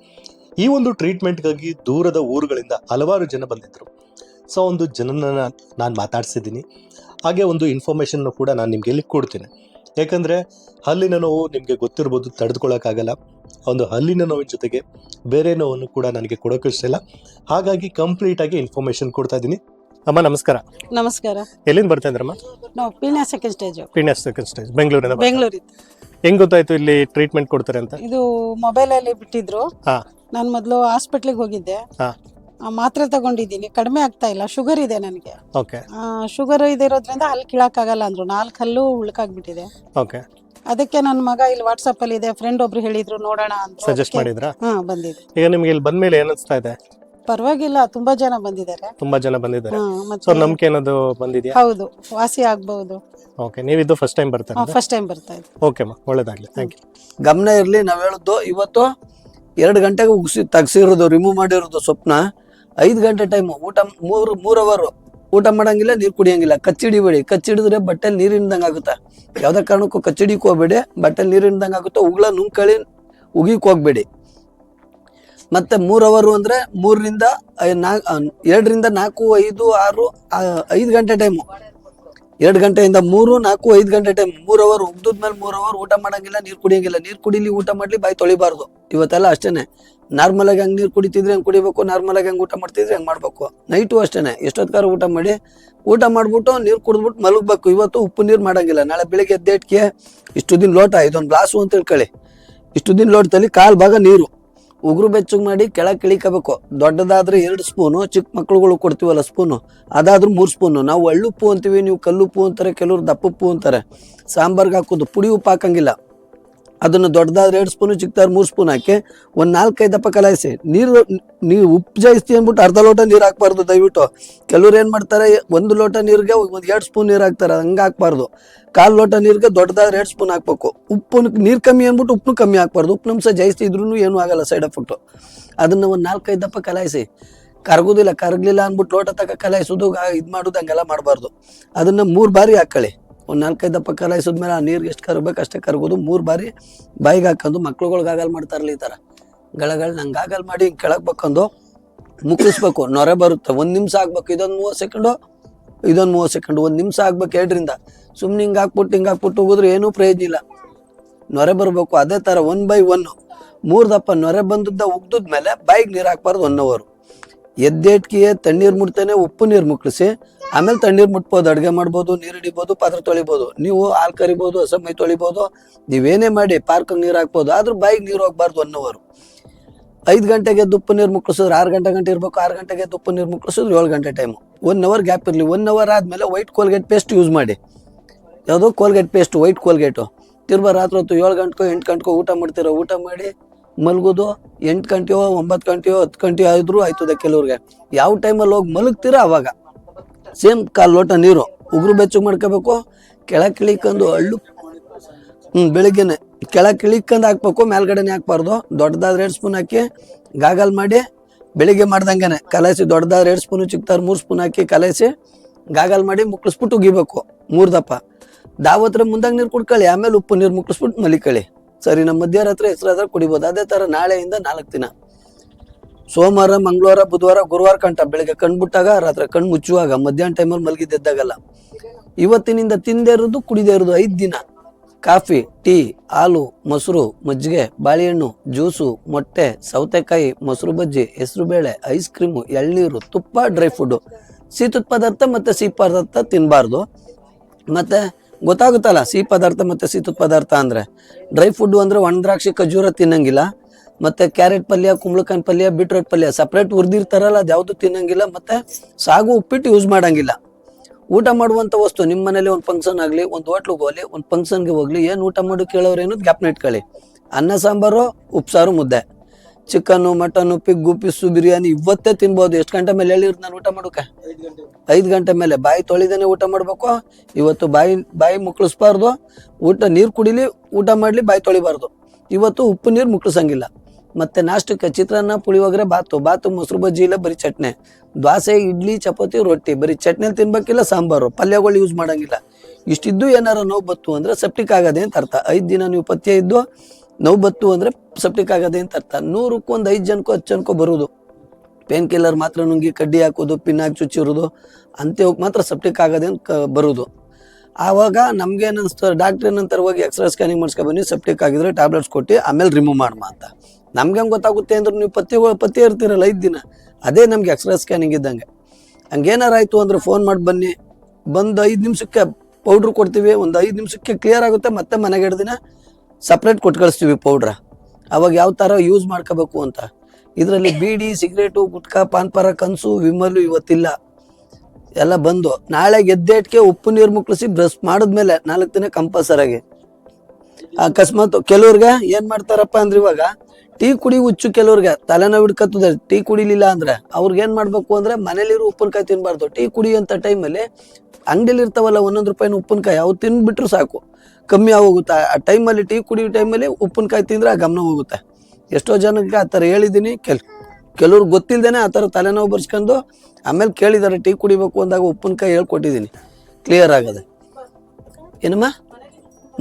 ಈ ಒಂದು ಟ್ರೀಟ್ಮೆಂಟ್ಗಾಗಿ ದೂರದ ಊರುಗಳಿಂದ ಹಲವಾರು ಜನ ಬಂದಿದ್ದರು ಸೊ ಒಂದು ಜನನ ನಾನು ಮಾತಾಡ್ಸಿದ್ದೀನಿ. ಹಾಗೆ ಒಂದು ಇನ್ಫಾರ್ಮೇಷನ್ನು ಕೂಡ ನಾನು ನಿಮಗೆ ಇಲ್ಲಿ ಕೊಡ್ತೀನಿ. ಯಾಕಂದರೆ ಹಲ್ಲಿನ ನೋವು ನಿಮಗೆ ಗೊತ್ತಿರ್ಬೋದು ತಡೆದುಕೊಳ್ಳೋಕ್ಕಾಗಲ್ಲ ಒಂದು ಹಲ್ಲಿನ ನೋವಿನ ಜೊತೆಗೆ ಬೇರೆ ನೋವನ್ನು ಕೂಡ ನನಗೆ ಕೊಡೋಕ್ಕೂ ಇಷ್ಟ ಇಲ್ಲ. ಹಾಗಾಗಿ ಕಂಪ್ಲೀಟಾಗಿ ಇನ್ಫಾರ್ಮೇಷನ್ ಕೊಡ್ತಾ ಇದ್ದೀನಿ. ಅಮ್ಮ ನಮಸ್ಕಾರ.
ನಮಸ್ಕಾರ.
ಎಲ್ಲಿಂದ ಬರ್ತಾ ಇದ್ರಮ್ಮ
ನಾವು Peenya second stage
Peenya second stage ಬೆಂಗಳೂರಿಂದ
ಬೆಂಗಳೂರಿದ್ದು
ಹೆಂಗ್ ಗೊತ್ತಾಯ್ತು ಇಲ್ಲಿ ಟ್ರೀಟ್ಮೆಂಟ್ ಕೊಡ್ತಾರೆ ಅಂತ?
ಇದು ಮೊಬೈಲ್ ಅಲ್ಲಿ ಬಿಟ್ಟಿದ್ರು.
ನಾನ್
ನಾನು ಮೊದಲು ಹಾಸ್ಪಿಟ್ಲಿಗೆ ಹೋಗಿದ್ದೆ.
ಹಾ.
ಆ, ಮಾತ್ರೆ ತಗೊಂಡಿದ್ದೀನಿ. ಕಡಿಮೆ ಆಗ್ತಾ ಇಲ್ಲ. ಶುಗರ್ ಇದೆ ನನಗೆ.
ಓಕೆ
ಶುಗರ್ ಇದಿರೋದ್ರಿಂದ ಹಲ್ಲು ಕೀಳಕ್ಕಾಗಲ್ಲ ಅಂದ್ರು. ನಾಲ್ಕು ಹಲ್ಲು ಉಳ್ಕಾಗ್ಬಿಟ್ಟಿದೆ.
ಓಕೆ
ಅದಕ್ಕೆ ನನ್ನ ಮಗ ಇಲ್ಲಿ ವಾಟ್ಸಪ್ ಅಲ್ಲಿ ಇದೆ. ಫ್ರೆಂಡ್ ಒಬ್ರು ಹೇಳಿದ್ರು ನೋಡೋಣ ಅಂತ
ಸಜೆಸ್ಟ್ ಮಾಡಿದ್ರಾ?
ಹಾ ಬಂದಿದೆ.
ಈಗ ನಿಮ್ಗೆ ಇಲ್ಲಿ ಬಂದ್ಮೇಲೆ ಏನ್ ಅನ್ಸ್ತಾ ಇದೆ?
ಪರವಾಗಿಲ್ಲ ತುಂಬಾ ಜನ ಬಂದಿದ್ದಾರೆ.
ತುಂಬಾ ಜನ ಬಂದಿದ್ದಾರೆ.
ಹಾ
ಸೊ
ನಂಬಿಕೆ
ನಮ್ಗೆ ಏನದು ಬಂದಿದ್ಯಾ?
ಹೌದು ವಾಸಿ ಆಗ್ಬಹುದು.
ಓಕೆ ನೀವಿದ್ದು ಫಸ್ಟ್ ಟೈಮ್ ಬರ್ತಾರೆ
ಫಸ್ಟ್ ಟೈಮ್ ಬರ್ತಾ ಇದೆ
ಓಕೆ ಮಾ ಒಳ್ಳೇದಾಗ್ಲಿ. ಥ್ಯಾಂಕ್ ಯು
ಗಮನ ಇರ್ಲಿ ನಾವು ಹೇಳುದು ಇವತ್ತು ಎರಡು ಗಂಟೆಗೆ ಉಗಿಸಿ ತಗ್ಸಿರೋದು ರಿಮೂವ್ ಮಾಡಿರೋದು ಸ್ವಪ್ನ. ಐದು ಗಂಟೆ ಟೈಮ್ ಊಟ ಮೂರು ಮೂರ್ ಅವರ್ ಊಟ ಮಾಡಂಗಿಲ್ಲ ನೀರು ಕುಡಿಯಂಗಿಲ್ಲ. ಕಚ್ಚಿಡಿಬೇಡಿ ಕಚ್ಚಿಡಿದ್ರೆ ಬಟ್ಟೆ ನೀರು ಹಿಂಡ್ದಂಗೆ ಆಗುತ್ತೆ? ಯಾವುದೇ ಕಾರಣಕ್ಕೂ ಕಚ್ಚಿಡಿಕ್ ಹೋಗ್ಬೇಡಿ. ಬಟ್ಟೆಲಿ ನೀರು ಹಿಂಡ್ದಂಗೆ ಆಗುತ್ತೆ? ಉಗ್ಳ ನುಂಗ್ಕಳಿ ಉಗಿಕ್ ಹೋಗ್ಬೇಡಿ. ಮತ್ತೆ ಮೂರ್ ಅವರು ಅಂದ್ರೆ ಮೂರರಿಂದ ಎರಡರಿಂದ ನಾಲ್ಕು, ಐದು, ಆರು ಐದು ಗಂಟೆ ಟೈಮು ಎರಡು ಗಂಟೆಯಿಂದ ಮೂರು, ನಾಲ್ಕು, ಐದು ಗಂಟೆ ಟೈಮ್ ಮೂರು ಅವರ್ ಉಗ್ದದ್ಮೇಲೆ ಮೂರು ಅವರ್ ಊಟ ಮಾಡಂಗಿಲ್ಲ, ನೀರು ಕುಡಿಯಂಗಿಲ್ಲ. ನೀರು ಕುಡಿಲಿ ಊಟ ಮಾಡ್ಲಿ ಬಾಯಿ ತೊಳಿಬಾರ್ದು. ಇವತ್ತೆಲ್ಲ ಅಷ್ಟೇನೆ. ನಾರ್ಮಲ್ ಆಗಿ ಹಂಗ್ ನೀರು ಕುಡಿತಿದ್ರೆ ಹಂಗ್ ಕುಡಿಬೇಕು? ನಾರ್ಮಲ್ ಆಗಿ ಹಂಗ್ ಊಟ ಮಾಡ್ತಿದ್ರೆ ಹಂಗೆ ಮಾಡ್ಬೇಕು? ನೈಟು ಅಷ್ಟೇನೆ. ಎಷ್ಟೊತ್ಕಾರ ಊಟ ಮಾಡಿ, ಊಟ ಮಾಡಿಬಿಟ್ಟು ನೀರು ಕುಡಿದ್ಬಿಟ್ಟು ಮಲಗಬೇಕು. ಇವತ್ತು ಉಪ್ಪು ನೀರು ಮಾಡಂಗಿಲ್ಲ. ನಾಳೆ ಬೆಳಿಗ್ಗೆ ಎದ್ದೇಟ್ಗೆ ಇಷ್ಟು ದಿನ ಲೋಟ ಇದೊಂದು ಗ್ಲಾಸು ಅಂತ ತಿಳ್ಕೊಳ್ಳಿ ಇಷ್ಟು ದಿನ ಲೋಟದಲ್ಲಿ ಕಾಲು ಭಾಗ ನೀರು. ಉಗುರು ಬೆಚ್ಚಗೆ ಮಾಡಿ ಕೆಳಗೆ ಇಳಿಕಬೇಕು. ದೊಡ್ಡದಾದ್ರೆ ಎರಡು ಸ್ಪೂನು ಚಿಕ್ಕ ಮಕ್ಳುಗಳು ಕೊಡ್ತೀವಲ್ಲ ಸ್ಪೂನು ಅದಾದ್ರೂ ಮೂರು ಸ್ಪೂನು ನಾವು ಅಳ್ಳುಪ್ಪು ಅಂತೀವಿ, ನೀವು ಕಲ್ಲುಪ್ಪು ಅಂತಾರೆ, ಕೆಲವ್ರು ದಪ್ಪಪ್ಪು ಅಂತಾರೆ. ಸಾಂಬಾರ್ಗೆ ಹಾಕೋದು. ಪುಡಿ ಉಪ್ಪು ಹಾಕಂಗಿಲ್ಲ. ಅದನ್ನು ದೊಡ್ಡದಾದ್ರೆ ಎರಡು ಸ್ಪೂನು, ಚಿಕ್ಕದಾದ್ರೆ ಮೂರು ಸ್ಪೂನ್ ಹಾಕಿ ಒಂದು ನಾಲ್ಕೈದು ದಪ್ಪ ಕಲಾಯಿಸಿ. ನೀರು ನೀವು ಉಪ್ಪು ಜಾಸ್ತಿ ಅಂದ್ಬಿಟ್ಟು ಅರ್ಧ ಲೋಟ ನೀರು ಹಾಕ್ಬಾರ್ದು ದಯವಿಟ್ಟು. ಕೆಲವ್ರು ಏನು ಮಾಡ್ತಾರೆ, ಒಂದು ಲೋಟ ನೀರಿಗೆ ಒಂದು ಎರಡು ಸ್ಪೂನ್ ನೀರು ಹಾಕ್ತಾರೆ, ಹಂಗೆ ಹಾಕ್ಬಾರ್ದು. ಕಾಲು ಲೋಟ ನೀರಿಗೆ ದೊಡ್ಡದಾದ್ರೆ ಎರಡು ಸ್ಪೂನ್ ಹಾಕ್ಬೇಕು. ಉಪ್ಪು ನೀರು ಕಮ್ಮಿ ಅಂದ್ಬಿಟ್ಟು ಉಪ್ಪು ಕಮ್ಮಿ ಹಾಕ್ಬಾರ್ದು. ಸಹ ಜಾಸ್ತಿ ಇದ್ರೂ ಏನೂ ಆಗಲ್ಲ ಸೈಡ್ ಎಫೆಕ್ಟು ಅದನ್ನು ಒಂದು ನಾಲ್ಕೈದು ದಪ್ಪ ಕಲಾಯಿಸಿ. ಕರಗೋದಿಲ್ಲ, ಕರಗಲಿಲ್ಲ ಅಂದ್ಬಿಟ್ಟು ಲೋಟ ತಕ ಕಲಾಯಿಸೋದು ಇದು ಮಾಡೋದು ಹಂಗೆಲ್ಲ ಮಾಡಬಾರ್ದು. ಅದನ್ನು ಮೂರು ಬಾರಿ ಹಾಕೊಳ್ಳಿ. ಒಂದು ನಾಲ್ಕೈದು ದಪ್ಪ ಕಲಾಯಿಸಿದ್ಮೇಲೆ ಆ ನೀರಿಗೆ ಎಷ್ಟು ಕರಬೇಕು ಅಷ್ಟೇ ಕರಗೋದು. ಮೂರು ಬಾರಿ ಬಾಯಿಗೆ ಹಾಕೊಂಡು ಮಕ್ಳುಗಳ್ಗೆ ಆಗಲ್ ಮಾಡ್ತಾರಲ್ಲ ಈ ಥರ ಗಳಗಳು ನಂಗೆ ಆಗಲ್ ಮಾಡಿ ಹಿಂಗೆ ಕೆಳಗೆ ಬಕ್ಕೊಂಡು ಮುಕ್ಕಿಸ್ಬೇಕು. ನೊರೆ ಬರುತ್ತೆ. ಒಂದು ನಿಮಿಷ ಆಗ್ಬೇಕು. ಇದೊಂದು ಮೂವತ್ತು ಸೆಕೆಂಡು, ಇದೊಂದು ಮೂವತ್ತು ಸೆಕೆಂಡು, ಒಂದು ನಿಮಿಷ ಆಗ್ಬೇಕು ಎರಡರಿಂದ. ಸುಮ್ಮನೆ ಹಿಂಗೆ ಹಾಕ್ಬಿಟ್ಟು ಹಿಂಗೆ ಹಾಕ್ಬಿಟ್ಟು ಹೋಗಿದ್ರೆ ಏನೂ ಪ್ರಯೋಜನ ಇಲ್ಲ. ನೊರೆ ಬರಬೇಕು. ಅದೇ ಥರ ಒನ್ ಬೈ ಒನ್ನು ಮೂರು ದಪ್ಪ ನೊರೆ ಬಂದದ್ದ ಉಗ್ದದ್ಮೇಲೆ ಬಾಯಿಗೆ ನೀರು ಹಾಕ್ಬಾರ್ದು ಒನ್ ಅವರು ಎದ್ದೇಟ್ಕಿಗೆ ತಣ್ಣೀರು ಮುಟ್ತೇನೆ ಉಪ್ಪು ನೀರು ಮುಕ್ಳಿಸಿ, ಆಮೇಲೆ ತಣ್ಣೀರು ಮುಟ್ಬೋದು, ಅಡುಗೆ ಮಾಡ್ಬೋದು, ನೀರು ಹಿಡಿಬೋದು, ಪಾತ್ರೆ ತೊಳಿಬೋದು, ನೀವು ಹಾಲು ಕರಿಬೋದು ಸಮಯ ಮೈ ತೊಳಿಬೋದು, ನೀವೇನೇ ಮಾಡಿ ಪಾರ್ಕ್ ನೀರು ಹಾಕ್ಬೋದು, ಆದ್ರೂ ಬಾಯಿಗೆ ನೀರು ಹೋಗ್ಬಾರ್ದು ಒನ್ ಅವರು ಐದು ಗಂಟೆಗೆ ದುಪ್ಪು ನೀರು ಮುಕ್ಳಿಸಿದ್ರೆ ಆರು ಗಂಟೆ ಗಂಟೆ ಇರಬೇಕು, ಆರು ಗಂಟೆಗೆ ದುಪ್ಪು ನೀರು ಮುಕ್ಳಿಸಿದ್ರೆ ಏಳು ಗಂಟೆ ಟೈಮು ಒನ್ ಅವರ್ ಗ್ಯಾಪ್ ಇರಲಿ ಒನ್ ಅವರ್ ಆದಮೇಲೆ ವೈಟ್ ಕೋಲ್ಗೇಟ್ ಪೇಸ್ಟ್ ಯೂಸ್ ಮಾಡಿ. ಯಾವುದೋ ಕೋಲ್ಗೇಟ್ ಪೇಸ್ಟ್ ವೈಟ್ ಕೋಲ್ಗೇಟು ತಿರ್ಬಾ ರಾತ್ರಿ ಹೊತ್ತು ಏಳು ಗಂಟೆಗೋ ಎಂಟು ಗಂಟೆಗೋ ಊಟ ಮಾಡ್ತಿರೋ, ಊಟ ಮಾಡಿ ಮಲಗೋದು, ಎಂಟು ಗಂಟೆಯೋ, ಒಂಬತ್ತು ಗಂಟೆಯೋ, ಹತ್ತು ಗಂಟೆಯೋ ಆದ್ರೂ ಆಯ್ತದೆ ಕೆಲವ್ರಿಗೆ. ಯಾವ ಟೈಮಲ್ಲಿ ಹೋಗಿ ಮಲಗ್ತೀರಾ ಅವಾಗ? ಸೇಮ್ ಕಾಲು ಲೋಟ ನೀರು. ಉಗುರು ಬೆಚ್ಚಗೆ ಮಾಡ್ಕೋಬೇಕು, ಕೆಳಗೆ ಕಿಳಿಕಂದು ಹಳ್ಳು ಹ್ಞೂ ಬೆಳಿಗ್ಗೆನೆ. ಕೆಳಗೆ ಕಿಳಿಕಂದು ಹಾಕ್ಬೇಕು, ಮೇಲ್ಗಡೆನೆ ಹಾಕ್ಬಾರ್ದು. ದೊಡ್ಡದಾದ ಎರಡು ಸ್ಪೂನ್ ಹಾಕಿ ಗಾಗಲ್ ಮಾಡಿ ಬೆಳಿಗ್ಗೆ ಮಾಡ್ದಂಗೆ ಕಲಸಿ, ದೊಡ್ಡದಾದ್ರೆ ಎರಡು ಸ್ಪೂನು ಚಿಕ್ಕದಾದ್ರೆ ಮೂರು ಸ್ಪೂನ್ ಹಾಕಿ ಕಲಸಿ ಗಾಗಲ್ ಮಾಡಿ ಮುಕ್ಳಿಸ್ಬಿಟ್ಟು ಉಗಿಬೇಕು. ಮೂರು ದಪ್ಪ. ದಾವತ್ರ ಮುಂದಾಗ ನೀರು ಕುಡ್ಕೊಳ್ಳಿ ಆಮೇಲೆ ಉಪ್ಪು ನೀರು ಮುಕ್ಳಿಸ್ಬಿಟ್ಟು ಮಲಿಕೊಳ್ಳಿ ಸರಿ ನಮ್ಮ ಮಧ್ಯರಾತ್ರಿ ಹೆಸರಾದ್ರೆ ಕುಡಿಬೋದು. ಅದೇ ಥರ ನಾಳೆಯಿಂದ ನಾಲ್ಕು ದಿನ. ಸೋಮವಾರ, ಮಂಗಳವಾರ, ಬುಧವಾರ, ಗುರುವಾರ ಕಂಟ ಬೆಳಿಗ್ಗೆ ಕಣ್ಣು ಬಿಟ್ಟಾಗ, ರಾತ್ರಿ ಕಣ್ಣು ಮುಚ್ಚುವಾಗ. ಮಧ್ಯಾಹ್ನ ಟೈಮಲ್ಲಿ ಮಲಗಿದ್ದೆದ್ದಾಗಲ್ಲ. ಇವತ್ತಿನಿಂದ ತಿಂದೇ ಇರೋದು, ಕುಡಿದೇ ಇರೋದು ಐದು ದಿನ. ಕಾಫಿ, ಟೀ, ಹಾಲು, ಮೊಸರು, ಮಜ್ಜಿಗೆ, ಬಾಳೆಹಣ್ಣು, ಜ್ಯೂಸು, ಮೊಟ್ಟೆ, ಸೌತೆಕಾಯಿ, ಮೊಸರು ಬಜ್ಜಿ, ಹೆಸರು ಬೇಳೆ ಐಸ್ ಕ್ರೀಮು ಎಳ್ನೀರು, ತುಪ್ಪ ಡ್ರೈ ಫುಡ್ಡು ಶೀತದ ಪದಾರ್ಥ ಮತ್ತು ಸಿಹಿ ಪದಾರ್ಥ ತಿನ್ನಬಾರ್ದು ಮತ್ತೆ ಗೊತ್ತಾಗುತ್ತಲ್ಲ, ಸಿಹಿ ಪದಾರ್ಥ ಮತ್ತು ಶೀತದ ಪದಾರ್ಥ ಅಂದರೆ. ಡ್ರೈ ಫುಡ್ ಅಂದರೆ ಒಣ ದ್ರಾಕ್ಷಿ ಖಜೂರ ತಿನ್ನಂಗಿಲ್ಲ, ಮತ್ತೆ ಕ್ಯಾರೆಟ್ ಪಲ್ಯ, ಕುಂಬಳಕಾಯಿ ಪಲ್ಯ ಬೀಟ್ರೋಟ್ ಪಲ್ಯ ಸಪ್ರೇಟ್ ಹುರಿದಿರ್ತಾರಲ್ಲ ಅದು ಯಾವುದು ತಿನ್ನಂಗಿಲ್ಲ, ಮತ್ತೆ ಸಾಗು ಉಪ್ಪಿಟ್ಟು ಯೂಸ್ ಮಾಡಂಗಿಲ್ಲ. ಊಟ ಮಾಡುವಂಥ ವಸ್ತು ನಿಮ್ಮ ಮನೇಲಿ ಒಂದು ಫಂಕ್ಷನ್ ಆಗಲಿ, ಒಂದು ಹೋಟ್ಲಿಗೆ ಹೋಗಲಿ, ಒಂದು ಫಂಕ್ಷನ್ಗೆ ಹೋಗ್ಲಿ, ಏನು ಊಟ ಮಾಡು ಕೇಳೋರು ಏನೋ ಜ್ಞಾಪನ ಇಟ್ಕೊಳ್ಳಿ ಅನ್ನ ಸಾಂಬಾರು, ಉಪ್ಸಾರು, ಮುದ್ದೆ. Chicken, mutton, pig, fish, biryani ಇವತ್ತೇ ತಿನ್ಬೋದು. ಎಷ್ಟು ಗಂಟೆ ಮೇಲೆ ಹೇಳಿರ್ ನಾನು ಊಟ ಮಾಡೋಕೆ? ಐದು ಗಂಟೆ ಮೇಲೆ. ಬಾಯಿ ತೊಳಿದೇನೆ ಊಟ ಮಾಡಬೇಕು. ಇವತ್ತು ಬಾಯಿ ಬಾಯಿ ಮುಕ್ಕಳಿಸ್ಬಾರ್ದು ಊಟ ನೀರು ಕುಡಿಲಿ, ಊಟ ಮಾಡಲಿ, ಬಾಯಿ ತೊಳಿಬಾರ್ದು. ಇವತ್ತು ಉಪ್ಪು ನೀರು ಮುಕ್ಳಿಸಂಗಿಲ್ಲ. ಮತ್ತೆ ನಾಷ್ಟಕ್ಕೆ ಚಿತ್ರಾನ್ನ, ಪುಳಿಯೋಗರೆ, ಬಾತು. ಬಾತು, ಮೊಸರು ಬಜ್ಜಿ ಇಲ್ಲ, ಬರೀ ಚಟ್ನಿ. ದೋಸೆ ಇಡ್ಲಿ, ಚಪಾತಿ, ರೊಟ್ಟಿ. ಬರೀ ಚಟ್ನಿ ತಿನ್ಬೇಕಿಲ್ಲ, ಸಾಂಬಾರು. ಪಲ್ಯಗಳು ಯೂಸ್ ಮಾಡಂಗಿಲ್ಲ. ಇಷ್ಟಿದ್ದು ಏನಾರ ನೋವು ಬತ್ತು ಅಂದ್ರೆ ಸೆಪ್ಟಿಕ್ ಆಗದೆ ಅಂತ ಅರ್ಥ. ಐದು ದಿನ ನೀವು ಪಥ್ಯ ಇದ್ದು ನೋವು ಬತ್ತು ಅಂದ್ರೆ ಸೆಪ್ಟಿಕ್ ಆಗದೆ ಅಂತ ಅರ್ಥ. ನೂರಕ್ಕೂ ಒಂದು ಐದು ಜನಕ್ಕೂ ಹತ್ತು ಜನಕ್ಕೋ ಬರುವುದು ಪೇನ್ ಕಿಲ್ಲರ್ ಮಾತ್ರ ನುಂಗಿ ಕಡ್ಡಿ ಹಾಕೋದು, ಪಿನ್ ಹಾಕಿ ಚುಚ್ಚಿರೋದು ಹೋಗಿ ಮಾತ್ರ ಸೆಪ್ಟಿಕ್ ಆಗದೆ ಅಂತ ಬರೋದು. ಆವಾಗ ನಮ್ಗೆ ಏನಿಸ್ತು ಡಾಕ್ಟರ್ ಏನಂತಾರೆ, ಹೋಗಿ ಎಕ್ಸ್ರೇ ಸ್ಕ್ಯಾನಿಂಗ್ ಮಾಡಿಸ್ಕೊ ಬನ್ನಿ, ಸೆಪ್ಟಿಕ್ ಆಗಿದ್ರೆ ಟ್ಯಾಬ್ಲೆಟ್ಸ್ ಕೊಟ್ಟು ಆಮೇಲೆ ರಿಮೂವ್ ಮಾಡಮ್ಮ ಅಂತ. ನಮ್ಗೆ ಹೆಂಗೆ ಗೊತ್ತಾಗುತ್ತೆ ಅಂದ್ರೆ ನೀವು ಪತ್ತೆ ಪತ್ತೆ ಇರ್ತೀರಲ್ಲ ಐದು ದಿನ, ಅದೇ ನಮ್ಗೆ ಎಕ್ಸ್ರೇ ಸ್ಕ್ಯಾನಿಂಗ್ ಇದ್ದಂಗೆ. ಹಂಗೇನಾರು ಆಯಿತು ಅಂದ್ರೆ ಫೋನ್ ಮಾಡಿ ಬನ್ನಿ. ಬಂದು ಐದು ನಿಮಿಷಕ್ಕೆ ಪೌಡ್ರ್ ಕೊಡ್ತೀವಿ, ಒಂದು ಐದು ನಿಮಿಷಕ್ಕೆ ಕ್ಲಿಯರ್ ಆಗುತ್ತೆ, ಮತ್ತೆ ಮನೆಗೆ ಹಿಡ್ದಿನ ದಿನ ಸಪ್ರೇಟ್ ಕೊಟ್ಟು ಕಳಿಸ್ತೀವಿ ಪೌಡ್ರ ಅವಾಗ ಯಾವ ಥರ ಯೂಸ್ ಮಾಡ್ಕೋಬೇಕು ಅಂತ. ಇದರಲ್ಲಿ ಬೀಡಿ, ಸಿಗರೇಟು, ಗುಟ್ಕಾ, ಪಾನ್ಪರ, ಕನಸು, ವಿಮಲು ಇವತ್ತಿಲ್ಲ. ಎಲ್ಲ ಬಂದು ನಾಳೆ ಗೆದ್ದೇಟ್ಗೆ ಉಪ್ಪು ನೀರು ಮುಕ್ಳಿಸಿ ಬ್ರಷ್ ಮಾಡಿದ್ಮೇಲೆ ನಾಲ್ಕು ದಿನ ಕಂಪಲ್ಸರಾಗಿ ಅಕಸ್ಮಾತ್ ಕೆಲವ್ರಿಗೆ ಏನು ಮಾಡ್ತಾರಪ್ಪ ಅಂದ್ರೆ ಇವಾಗ ಟೀ ಕುಡಿ ಹುಚ್ಚು ಕೆಲವ್ರಿಗೆ ತಲೆನೋವು ಹಿಡ್ಕತ್ತದೆ ಟೀ ಕುಡಿಲಿಲ್ಲ ಅಂದ್ರೆ ಅವ್ರಿಗೆ ಏನು ಮಾಡಬೇಕು ಅಂದ್ರೆ ಮನೇಲಿರೋ ಉಪ್ಪಿನಕಾಯಿ ತಿನ್ನಬಾರ್ದು ಟೀ ಕುಡಿಯುವಂಥ ಟೈಮಲ್ಲಿ ಅಂಗಡಿಲಿ ಇರ್ತಾವಲ್ಲ ಒಂದೊಂದು ರೂಪಾಯಿನ ಉಪ್ಪಿನಕಾಯಿ, ಅವು ತಿನ್ಬಿಟ್ರು ಸಾಕು. ಕಮ್ಮಿ ಆಗೋಗುತ್ತೆ. ಆ ಟೈಮಲ್ಲಿ ಟೀ ಕುಡಿಯೋ ಟೈಮಲ್ಲಿ ಉಪ್ಪಿನಕಾಯಿ ತಿಂದರೆ ಆ ಗಮನ ಹೋಗುತ್ತೆ. ಎಷ್ಟೋ ಜನಕ್ಕೆ ಆ ಥರ ಹೇಳಿದ್ದೀನಿ. ಕೆಲ್, ಕೆಲವ್ರು ಗೊತ್ತಿಲ್ಲದೇ ಆ ಥರ ತಲೆನೋವು ಬರ್ಸ್ಕೊಂಡು ಆಮೇಲೆ ಕೇಳಿದ್ದಾರೆ, ಟೀ ಕುಡಿಬೇಕು ಅಂದಾಗ ಉಪ್ಪಿನಕಾಯಿ ಹೇಳ್ಕೊಟ್ಟಿದ್ದೀನಿ. ಕ್ಲಿಯರ್ ಆಗೋದು. ಏನಮ್ಮ?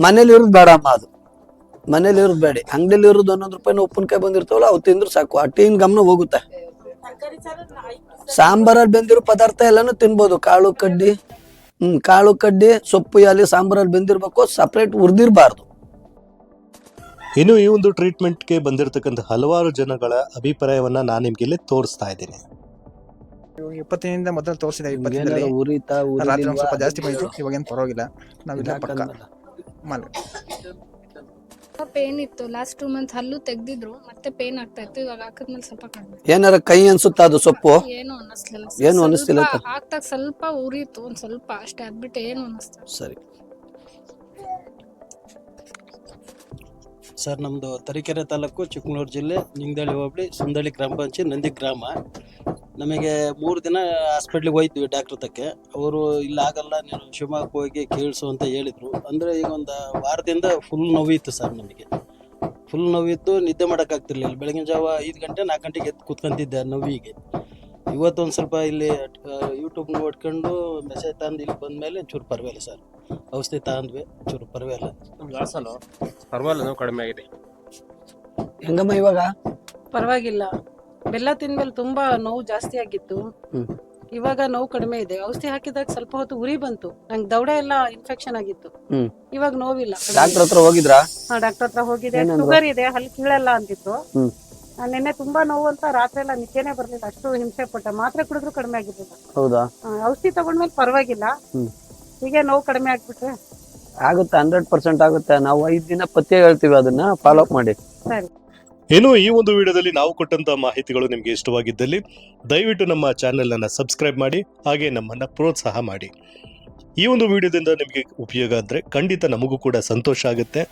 ಮನೇಲಿ ಇರೋದು ಬೇಡ ಅಮ್ಮ ಅದು. ಮನೇಲಿ ಇರೋದು ಬೇಡ. ಅಂಗಡಿಯಲ್ಲಿ ಇರೋದು ಹನ್ನೊಂದು ರೂಪಾಯಿನ ಉಪ್ಪಿನಕಾಯಿ ಬಂದಿರ್ತಾವಲ್ಲ, ಅವು ತಿಂದ್ರೆ ಸಾಕು. ಆ ಟೀನ ಗಮನ ಹೋಗುತ್ತೆ. ಸಾಂಬಾರಲ್ಲಿ ಬೆಂದಿರೋ ಪದಾರ್ಥ ಎಲ್ಲನೂ ತಿನ್ಬೋದು. ಕಾಳು, ಕಡ್ಡಿ. ಹ್ಮ್ ಕಾಳು ಕಡ್ಡಿ ಸೊಪ್ಪು ಎಲೆ ಸಾಂಬಾರಲ್ಲಿ ಬೆಂದಿರ್ಬೇಕು ಸಪ್ರೇಟ್ ಹುರಿದಿರ್ಬಾರ್ದು
ಇನ್ನು ಈ ಒಂದು ಟ್ರೀಟ್ಮೆಂಟ್ಗೆ ಬಂದಿರತಕ್ಕಂಥ ಹಲವಾರು ಜನಗಳ ಅಭಿಪ್ರಾಯವನ್ನ ನಾನು ನಿಮ್ಗೆ ಇಲ್ಲಿ ತೋರಿಸ್ತಾ ಇದ್ದೀನಿ.
ಇಪ್ಪತ್ತಿನಿಂದ ಮೊದಲು ತೋರಿಸಿದೆ ಇಪ್ಪತ್ತಿನಲ್ಲಿ
ಉರಿತ ಉರಿತಾ
ರಾತ್ರಿ ಒಂದ್ ಸ್ವಲ್ಪ? ಜಾಸ್ತಿ ಬಂದಿತ್ತು ಇವಾಗೇನು ಪರವಾಗಿಲ್ಲ. ನಾವಿಲ್ಲ ಪಕ್ಕ
ಯಾಕಂದ್ರಲ್ಲ?
ಪೇನ್ ಇತ್ತು. ಲಾಸ್ಟ್ ಟೂ ಮಂತ್ ಹಲ್ಲು ತೆಗ್ದಿದ್ರು ಮತ್ತೆ ಪೇನ್ ಆಗ್ತಾ ಇತ್ತು. ಇವಾಗ ಹಾಕಿದ್ಮೇಲೆ ಸ್ವಲ್ಪ ಕಡಿಮೆ.
ಏನಾರ ಕೈ ಅನ್ಸುತ್ತಾ ಅದು ಸೊಪ್ಪು?
ಏನು ಅನ್ನಿಸ್ಲಿಲ್ಲ
ಏನು ಅನ್ನಿಸ್ತಿಲ್ಲ
ಸ್ವಲ್ಪ ಹಾಕ್ದಾಗ ಸ್ವಲ್ಪ ಉರಿತು ಒಂದ್ ಸ್ವಲ್ಪ. ಅಷ್ಟೇ ಅದ್ಬಿಟ್ಟು ಏನು ಅನ್ನಿಸ್ತಾ
ಸರಿ.
ಸರ್ ನಮ್ಮದು ತರೀಕೆರೆ ತಾಲೂಕು ಚಿಕ್ಕಮಗಳೂರು ಜಿಲ್ಲೆ ನಿಂಗದಳ್ಳಿ ಹೋಬಳಿ, ಸುಂದಳ್ಳಿ ಗ್ರಾಮ ಪಂಚಾಯತ್, ನಂದಿ ಗ್ರಾಮ. ನಮಗೆ ಮೂರು ದಿನ ಹಾಸ್ಪಿಟ್ಲಿಗೆ ಹೋಯ್ತೀವಿ ಡಾಕ್ಟ್ರ್ ತಕ್ಕೆ ಅವರು ಇಲ್ಲ ಆಗಲ್ಲ, ನೀನು ಶಿವಮೊಗ್ಗಕ್ಕೆ ಹೋಗಿ ಕೇಳಿಸು ಅಂತ ಹೇಳಿದರು. ಅಂದರೆ ಈಗ ಒಂದು ವಾರದಿಂದ ಫುಲ್ ನೋವಿತ್ತು ಸರ್ ನಮಗೆ. ಫುಲ್ ನೋವಿತ್ತು, ನಿದ್ದೆ ಮಾಡೋಕ್ಕಾಗ್ತಿರ್ಲಿಲ್ಲ. ಬೆಳಗಿನ ಜಾವ ಐದು ಗಂಟೆ ನಾಲ್ಕು ಗಂಟೆಗೆ ಎದ್ದು ಕೂತ್ಕೊಂತಿದ್ದೆ ನೋವಿಗೆ. ಇವತ್ತು ಒಂದು ಸ್ವಲ್ಪ ಇಲ್ಲಿ ಯೂಟ್ಯೂಬ್ ನೋಡ್ಕೊಂಡು ಮೆಸೇಜ್ ತಂದು ಇಲ್ಲಿ ಬಂದಮೇಲೆ ಚೂರು ಪರವಾಗಿಲ್ಲ ಸರ್. ಔಷಧಿ ತಗೊಂಡ್ವಿ ಚೂರು ಪರವಾಗಿಲ್ಲ. ಪರವಾಗಿಲ್ಲ ನೋವು ಕಡಿಮೆ ಆಗಿದೆ.
ಹೆಂಗಮ್ಮ ಇವಾಗ?
ಪರವಾಗಿಲ್ಲ. ಬೆಲ್ಲ ತಿಂದ್ಮೇಲೆ ತುಂಬಾ ನೋವು ಜಾಸ್ತಿ ಆಗಿತ್ತು. ಇವಾಗ ನೋವು ಕಡಿಮೆ ಇದೆ. ಔಷಧಿ ಹಾಕಿದಾಗ ಸ್ವಲ್ಪ ಹೊತ್ತು ಉರಿ ಬಂತು. ನಂಗೆ ದೌಡ ಎಲ್ಲ ಇನ್ಫೆಕ್ಷನ್ ಆಗಿತ್ತು.
ಹ್ಮ್.
ಇವಾಗ ನೋವಿಲ್ಲ.
ಡಾಕ್ಟರ್ ಹತ್ರ ಹೋಗಿದ್ರಾ?
ಡಾಕ್ಟರ್ ಹತ್ರ ಹೋಗಿದೆ? ಶುಗರ್ ಇದೆ ಹಲ್ ಕೀಳಲ್ಲ ಅಂತಿತ್ತು.
ಹ್ಮ್.
ನಿನ್ನೆ ತುಂಬಾ ನೋವು ಅಂತ ರಾತ್ರಿ ಎಲ್ಲ ನಿದ್ದೆನೆ ಬರ್ಲಿಲ್ಲ. ಅಷ್ಟು ಹಿಂಸೆ ಪಟ್ಟ. ಮಾತ್ರೆ ಕುಡಿದ್ರು ಕಡಿಮೆ ಆಗಿರ್ಲಿಲ್ಲ.
ಹೌದಾ?
ಆ, ಔಷಧಿ ತಗೊಂಡ್ಮೇಲೆ ಪರವಾಗಿಲ್ಲ.
ಹ್ಮ್.
ಹೀಗೆ ನೋವು ಕಡಿಮೆ ಆಗ್ಬಿಟ್ರೆ?
ಆಗುತ್ತೆ ಹಂಡ್ರೆಡ್ ಪರ್ಸೆಂಟ್ ಆಗುತ್ತೆ. ನಾವು ಐದು ದಿನ ಪತ್ತೆ ಹೇಳ್ತೀವಿ ಅದನ್ನ ಫಾಲೋ ಅಪ್ ಮಾಡಿ.
ಸರಿ.
ಇನ್ನು ಈ ಒಂದು ವಿಡಿಯೋದಲ್ಲಿ ನಾವು ಕೊಟ್ಟಂತ ಮಾಹಿತಿಗಳು ನಿಮಗೆ ಇಷ್ಟವಾಗಿದ್ದಲ್ಲಿ ದಯವಿಟ್ಟು ನಮ್ಮ ಚಾನೆಲ್ ಅನ್ನ ಸಬ್ಸ್ಕ್ರೈಬ್ ಮಾಡಿ ಹಾಗೆ ನಮ್ಮನ್ನ ಪ್ರೋತ್ಸಾಹ ಮಾಡಿ. ಈ ಒಂದು ವಿಡಿಯೋದಿಂದ ನಿಮಗೆ ಉಪಯೋಗ ಆದ್ರೆ ಖಂಡಿತ ನಮಗೂ ಕೂಡ ಸಂತೋಷ ಆಗುತ್ತೆ.